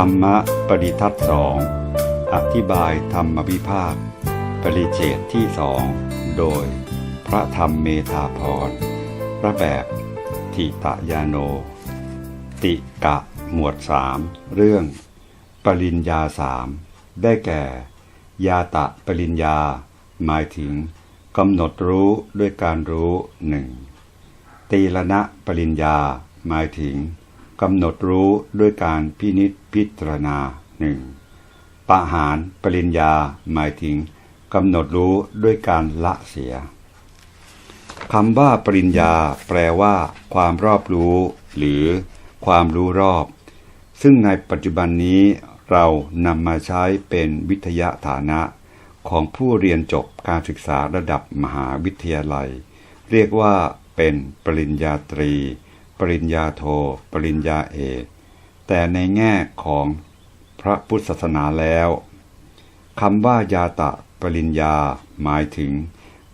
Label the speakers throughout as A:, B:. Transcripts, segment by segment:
A: ธรรมะปริทัศสองอธิบายธรรมวิภาค ปริเฉดที่สองโดย พระธรรมเมธาพรพระแบบทิตยาโน ติกะหมวดสามเรื่อง ปริญญาสามได้แก่ ยาตะปริญญา หมายถึงกำหนดรู้ด้วยการรู้หนึ่งตีละนะปริญญาหมายถึง กำหนดรู้ด้วยการพินิจพิจารณาหนึ่งปะหารปริญญาหมายถึงกำหนดรู้ด้วยการละเสียคำว่าปริญญาแปลว่า ความรอบรู้ หรือ ความรู้รอบ ซึ่งในปัจจุบันนี้เรานำมาใช้เป็นวิทยาฐานะ ของผู้เรียนจบการศึกษาระดับมหาวิทยาลัย เรียกว่าเป็นปริญญาตรี ปริญญาโท ปริญญาเอก แต่ในแง่ของพระพุทธศาสนาแล้วคำว่ายาตะปริญญาหมายถึง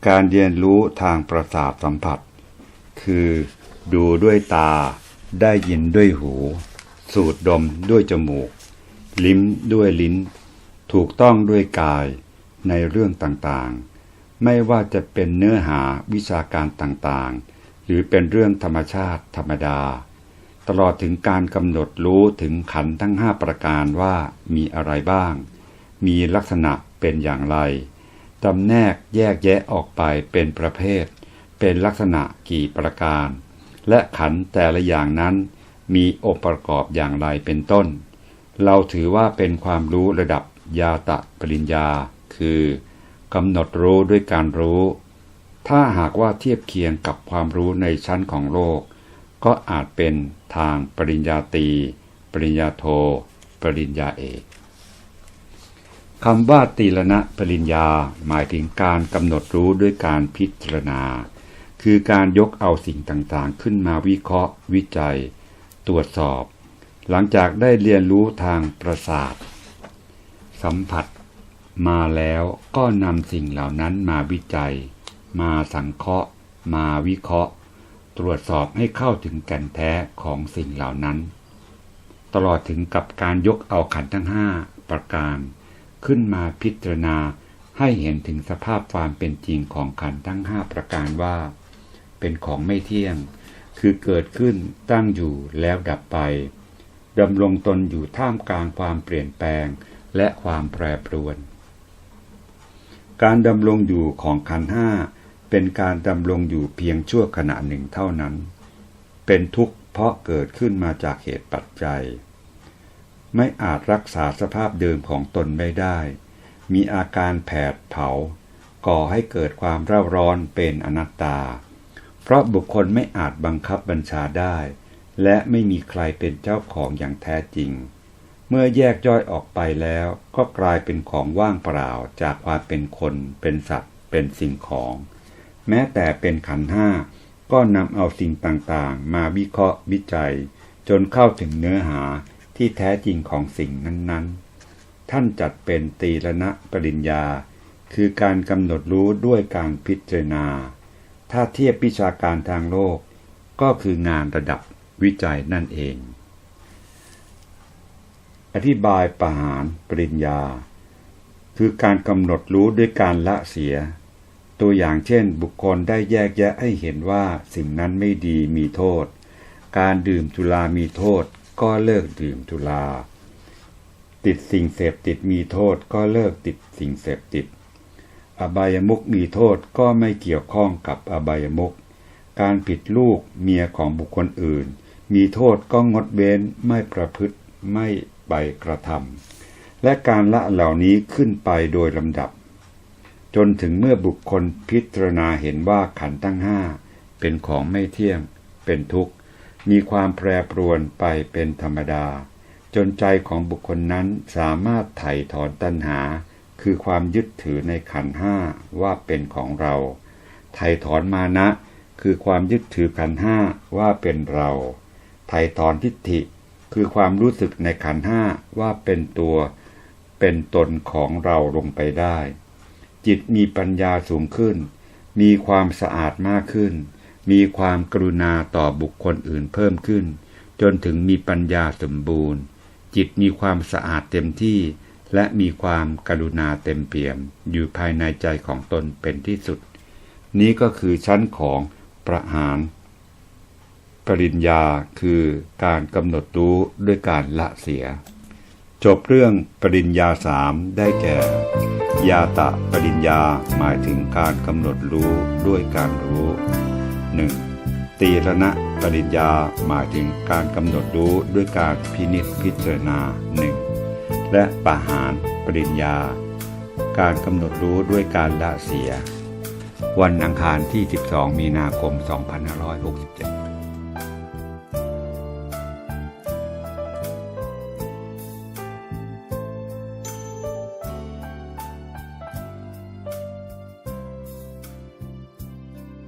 A: การเรียนรู้ทางประสาทสัมผัส คือดูด้วยตา ได้ยินด้วยหู สูดดมด้วยจมูก ลิ้มด้วยลิ้น ถูกต้องด้วยกายในเรื่องต่างๆ ไม่ว่าจะเป็นเนื้อหาวิชาการต่างๆ หรือเป็นเรื่องธรรมชาติธรรมดา ตลอดถึงการกำหนดรู้ถึงขันทั้งห้าประการว่ามีอะไรบ้าง มีลักษณะเป็นอย่างไรจำแนกแยกแยะออกไปเป็นประเภท เป็นลักษณะกี่ประการ และขันแต่ละอย่างนั้น มีองค์ประกอบอย่างไรเป็นต้น เราถือว่าเป็นความรู้ระดับยาตะปริญญา คือกำหนดรู้ด้วยการรู้ ถ้าหากว่าเทียบเคียงกับความรู้ในชั้นของโลก ก็อาจเป็นทางปริญญาตรีปริญญาโท ปริญญาเอกคำว่าตีลนะปริญญาหมายถึงการกำหนดรู้ด้วยการพิจารณา คือการยกเอาสิ่งต่างๆ ขึ้นมาวิเคราะห์ วิจัย ตรวจสอบ หลังจากได้เรียนรู้ทางประสาท สัมผัส มาแล้วก็นำสิ่งเหล่านั้นมาวิจัย มาสังเคราะห์ มาวิเคราะห์ ตรวจสอบให้เข้าถึงแก่นแท้ของสิ่งเหล่านั้น ตลอดถึงกับการยกเอาขันทั้งห้าประการขึ้นมาพิจารณาให้เห็นถึงสภาพความเป็นจริงของขันทั้งห้าประการว่า เป็นของไม่เที่ยง คือเกิดขึ้นตั้งอยู่แล้วดับไปดำรงตนอยู่ท่ามกลางความเปลี่ยนแปลงและความแปรปรวน การดำรงอยู่ของขันห้า เป็นการดำรงอยู่เพียงชั่วขณะหนึ่งเท่านั้น เป็นทุกข์เพราะเกิดขึ้นมาจากเหตุปัจจัย ไม่อาจรักษาสภาพเดิมของตนไม่ได้ มีอาการแผดเผา ก่อให้เกิดความเร่าร้อนเป็นอนัตตา เพราะบุคคลไม่อาจบังคับบัญชาได้ และไม่มีใครเป็นเจ้าของอย่างแท้จริง เมื่อแยกย่อยออกไปแล้วก็กลายเป็นของว่างเปล่าจากความเป็นคน เป็นสัตว์ เป็นสิ่งของ แม้แต่เป็นขันห้าก็นำเอาสิ่งต่างๆ มาวิเคราะห์วิจัย จนเข้าถึงเนื้อหาที่แท้จริงของสิ่งนั้นๆ ท่านจัดเป็นตีรณะปริญญา คือการกำหนดรู้ด้วยการพิจารณา ถ้าเทียบวิชาการทางโลก ก็คืองานระดับวิจัยนั่นเอง อธิบายปหารปริญญา คือการกำหนดรู้ด้วยการละเสีย ตัวอย่างเช่น บุคคลได้แยกแยะให้เห็นว่าสิ่งนั้นไม่ดีมีโทษ การดื่มจุลามีโทษ ก็เลิกดื่มจุลา ติดสิ่งเสพติดมีโทษก็เลิกติดสิ่งเสพติด อบายมุกมีโทษก็ไม่เกี่ยวข้องกับอบายมุกการผิดลูกเมียของบุคคลอื่น มีโทษก็งดเว้นไม่ประพฤติไม่ไปกระทำและการละเหล่านี้ขึ้นไปโดยลำดับ จนถึงเมื่อบุคคลพิจารณาเห็นว่าขันธ์ทั้งห้าเป็นของไม่เที่ยง เป็นทุกข์ มีความแปรปรวนไปเป็นธรรมดา จนใจของบุคคลนั้นสามารถไถ่ถอนตัณหา คือความยึดถือในขันห้าว่าเป็นของเรา ไถ่ถอนมานะ คือความยึดถือขันห้าว่าเป็นเรา ไถ่ถอนทิฏฐิ คือความรู้สึกในขันห้าว่าเป็นตัว เป็นตนของเราลงไปได้ จิตมีปัญญาสูงขึ้น มีความสะอาดมากขึ้น มีความกรุณาต่อบุคคลอื่นเพิ่มขึ้น จนถึงมีปัญญาสมบูรณ์ จิตมีความสะอาดเต็มที่ และมีความกรุณาเต็มเปี่ยม อยู่ภายในใจของตนเป็นที่สุด นี้ก็คือชั้นของประหาร ปริญญาคือการกำหนดรู้ด้วยการละเสีย จบเรื่องปริญญาสามได้แก่ ยาตะปริญญาหมายถึงการกำหนดรู้ด้วยการรู้ 1. ตีรณะปริญญาหมายถึงการกำหนดรู้ด้วยการพินิจพิจารณาหนึ่งและปะหารปริญญา การกำหนดรู้ด้วยการละเสีย วันอังคารที่ 12 มีนาคม 2567